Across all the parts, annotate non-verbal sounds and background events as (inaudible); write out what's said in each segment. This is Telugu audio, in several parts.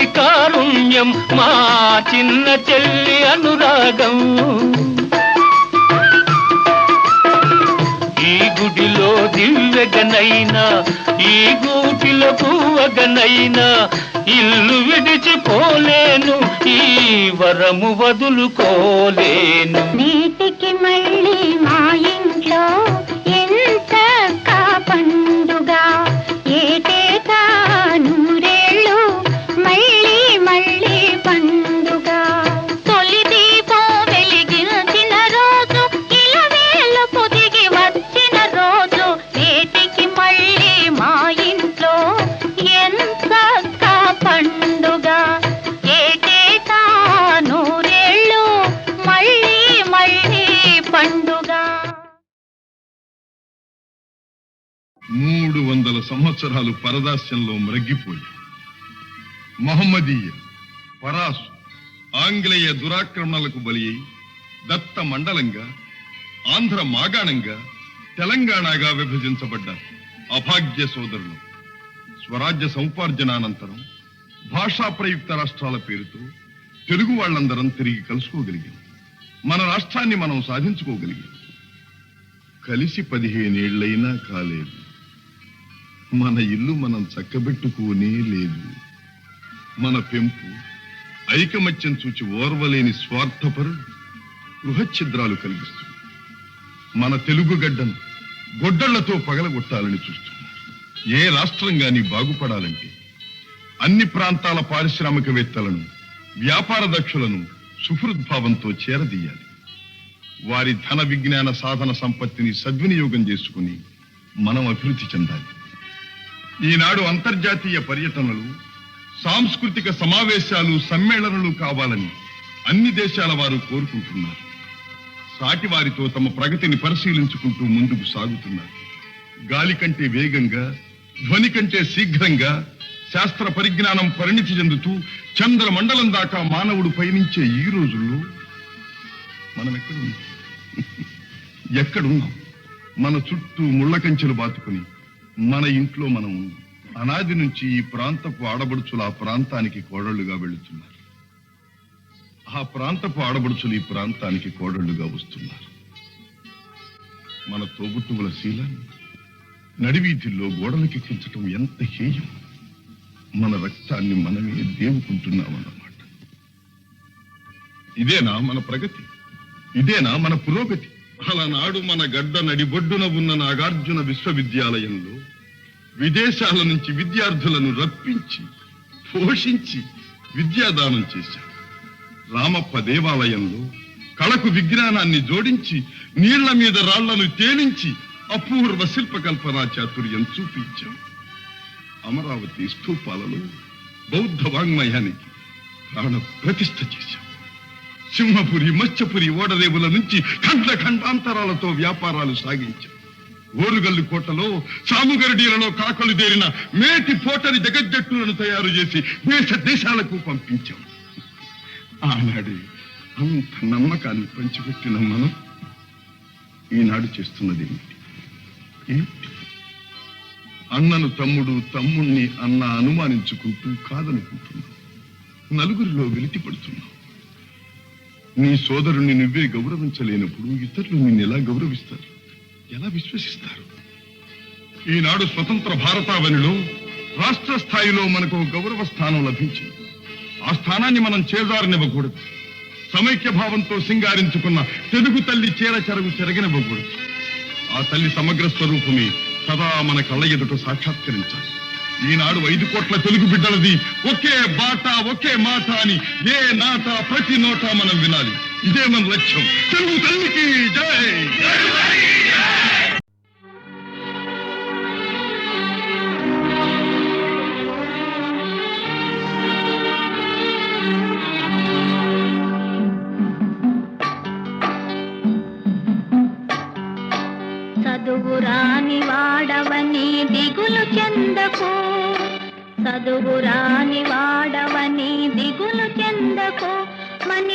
తల్లి కారుణ్యం మా చిన్న చెల్లి అనురాగం. ఈ గుడిలో దివ్యగనైనా ఈ గూటిలో పువ్వగనైనా ఇల్లు విడిచిపోలేను ఈ వరము వదులుకోలేను. నీ సంవత్సరాలు పరదాస్యంలో మ్రగ్గిపోయి మహమ్మదీయ పరాసు ఆంగ్లేయ దురాక్రమణలకు బలి అయి దత్త మండలంగా ఆంధ్ర మాగాణంగా తెలంగాణగా విభజించబడ్డ అభాగ్య సోదరులు స్వరాజ్య సముపార్జనానంతరం భాషా ప్రయుక్త రాష్ట్రాల పేరుతో తెలుగు వాళ్ళందరం తిరిగి కలుసుకోగలిగాం. మన రాష్ట్రాన్ని మనం సాధించుకోగలిగాం. కలిసి పదిహేనేళ్ళైనా కాలేదు. మన ఇల్లు మనం చక్కబెట్టుకోనే లేదు. మన పెంపు ఐకమత్యం చూచి ఓర్వలేని స్వార్థపరుడు గృహఛిద్రాలు కలిగిస్తుంది మన తెలుగు గడ్డను గొడ్డళ్ళతో పగలగొట్టాలని చూస్తున్నారు ఏ రాష్ట్రం గాని బాగుపడాలంటే అన్ని ప్రాంతాల పారిశ్రామికవేత్తలను వ్యాపార దక్షులను సుహృద్భావంతో చేరదీయాలి. వారి ధన విజ్ఞాన సాధన సంపత్తిని సద్వినియోగం చేసుకుని మనం అభివృద్ధి చెందాలి. ఈనాడు అంతర్జాతీయ పర్యటనలు సాంస్కృతిక సమావేశాలు సమ్మేళనలు కావాలని అన్ని దేశాల వారు కోరుకుంటున్నారు. సాటి వారితో తమ ప్రగతిని పరిశీలించుకుంటూ ముందుకు సాగుతున్నారు. గాలి కంటే వేగంగా ధ్వని కంటే శీఘ్రంగా శాస్త్ర పరిజ్ఞానం పరిణితి చెందుతూ చంద్ర మండలం దాకా మానవుడు పయనించే ఈ రోజుల్లో మనం ఎక్కడున్నాం? (laughs) ఎక్కడున్నాం? మన చుట్టూ ముళ్ళ కంచెలు బాతుకుని మన ఇంట్లో మనం అనాది నుంచి ఈ ప్రాంతపు ఆడబడుచులు ఆ ప్రాంతానికి కోడళ్ళుగా వెళుతున్నారు. ఆ ప్రాంతపు ఆడబడుచులు ఈ ప్రాంతానికి కోడళ్ళుగా వస్తున్నారు. మన తోబుట్టువుల శీలాన్ని నడివీధిలో గోడలకి కించటం ఎంత హేయం. మన రక్తాన్ని మనమే దేవుకుంటున్నామన్నమాట. ఇదేనా మన ప్రగతి? ఇదేనా మన పురోగతి? అలనాడు మన గడ్డ నడిబొడ్డున ఉన్న నాగార్జున విశ్వవిద్యాలయంలో విదేశాల నుంచి విద్యార్థులను రప్పించి పోషించి విద్యాదానం చేశాం రామప్ప దేవాలయంలో కళకు విజ్ఞానాన్ని జోడించి నీళ్ళ మీద రాళ్ళను తేలించి అపూర్వ శిల్పకల్పనా చాతుర్యం చూపించాం అమరావతి స్థూపాలలో బౌద్ధ వాంగ్మయానికి ప్రాణ ప్రతిష్ఠ చేశాం సింహపురి మత్స్యపురి ఓడరేవుల నుంచి ఖండ ఖండాంతరాలతో వ్యాపారాలు సాగించాం. ఓరుగల్లు కోటలో సాముగరడీలలో కాకలు దేరిన మేటి పోటరి జగజ్జట్టులను తయారు చేసి దేశ దేశాలకు పంపించాం. ఆనాడు అంత నమ్మకాన్ని పంచిపెట్టిన మనం ఈనాడు చేస్తున్నది ఏమిటి? అన్నను తమ్ముడు తమ్ముణ్ణి అన్న అనుమానించుకుంటూ కాదనుకుంటున్నాం. నలుగురిలో వెలితి పడుతున్నాం నీ సోదరుణ్ణి నువ్వే గౌరవించలేనప్పుడు ఇతరులు నిన్ను ఎలా గౌరవిస్తారు? ఎలా విశ్వసిస్తారు? ఈనాడు స్వతంత్ర భారతావనిలో రాష్ట్ర స్థాయిలో మనకు గౌరవ స్థానం లభించింది. ఆ స్థానాన్ని మనం చేజారనివ్వకూడదు. సమైక్య భావంతో సింగారించుకున్న తెలుగు తల్లి చీర చెరగు చెరగనివ్వకూడదు. ఆ తల్లి సమగ్ర స్వరూపమే సదా మన కళ్ళ ఎదుట సాక్షాత్కరించాలి. ఈనాడు ఐదు కోట్ల తెలుగు బిడ్డలది ఒకే బాట ఒకే మాట అని ఏ నాట ప్రతి నోట మనం వినాలి. ఇదే మన లక్ష్యం. తెలుగు తల్లికి జై!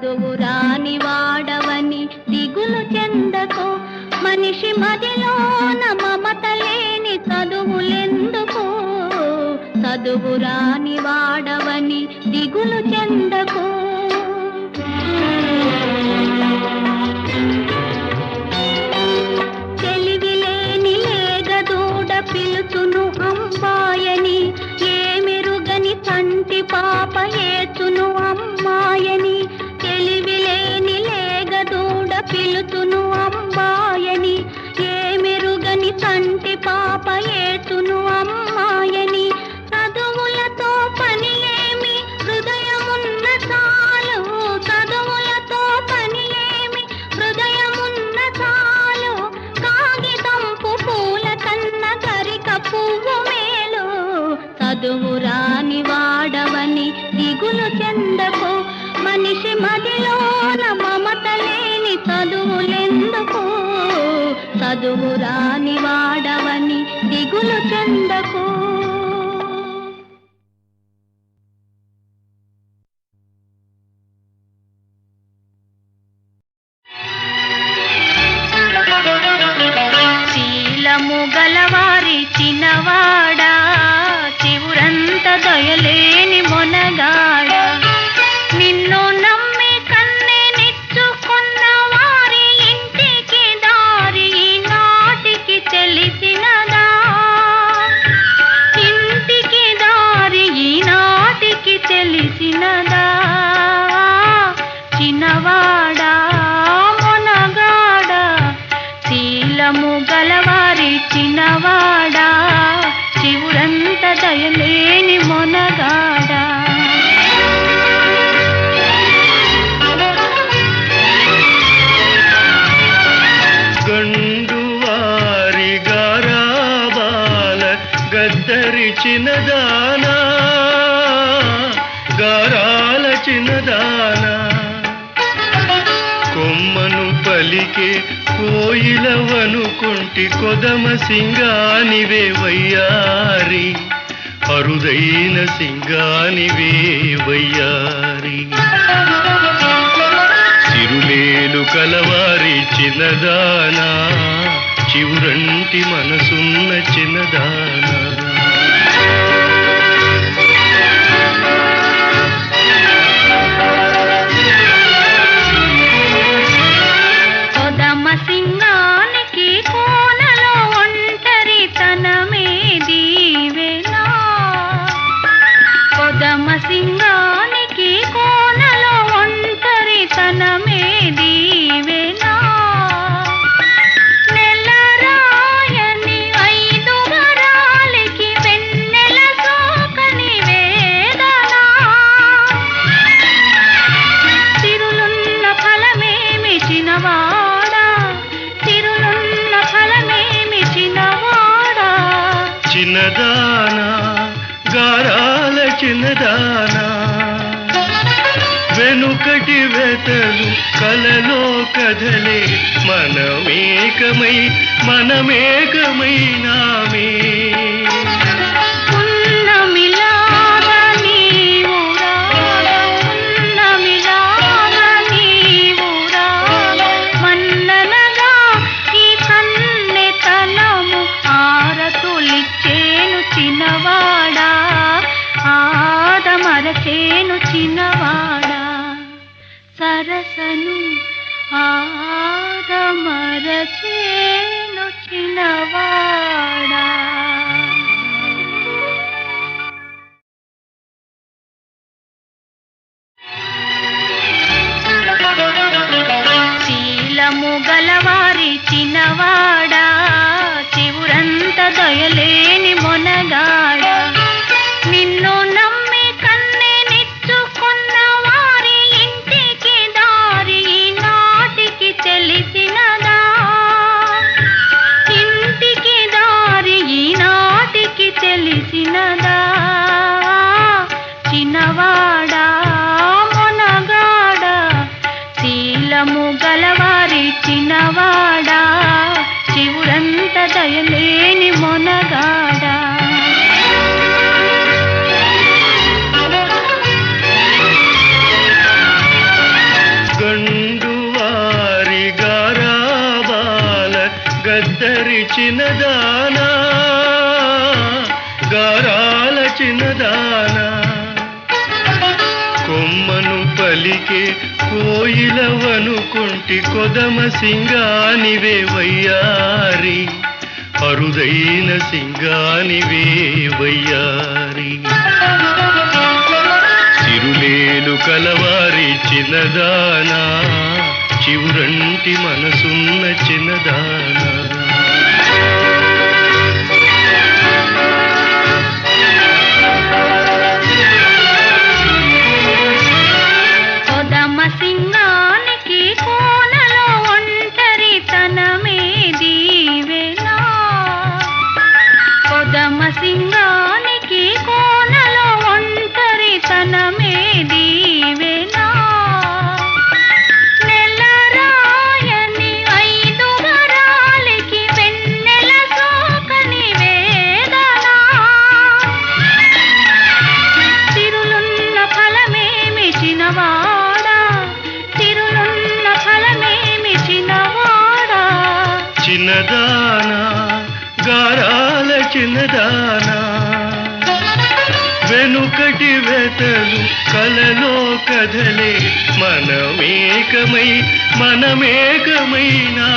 చదువు రాని వాడవని దిగులు చెందకు. మనిషి మదిలోన మమత లేని చదువులెందుకు? చదువు రాని వాడవని దిగులు చెందకు. పిలుచును అంబాయని. ఏ మెరుగని తంటి పాప ఏచును అమ్మాయని చిన్నదానా గారాల చిన్నదానా కొమ్మను పలికే కోయిలవనుకుంటి కొదమ సింగానివే వయ్యారి. అరుదైన సింగానివే వయ్యారి. చిరులేలు కలవారి చిన్నదానా చివురంటి మనసున్న చిన్నదానా मनमेकमे కలవారిచ్చినవాడా? శివుడంత దయలేని మొనగాడా? గండువారి గారాబాల గద్దరిచినదానా గారాల చిన్నదానా పలికే కోయిలవను కొంటి కొదమ సింగానివే వయ్యారి. అరుదైన సింగానివే వయ్యారి. చిరులేలు కలవారి చిన్నదానా చివురంటి మనసున్న చిన్నదానా మనమేకమైనా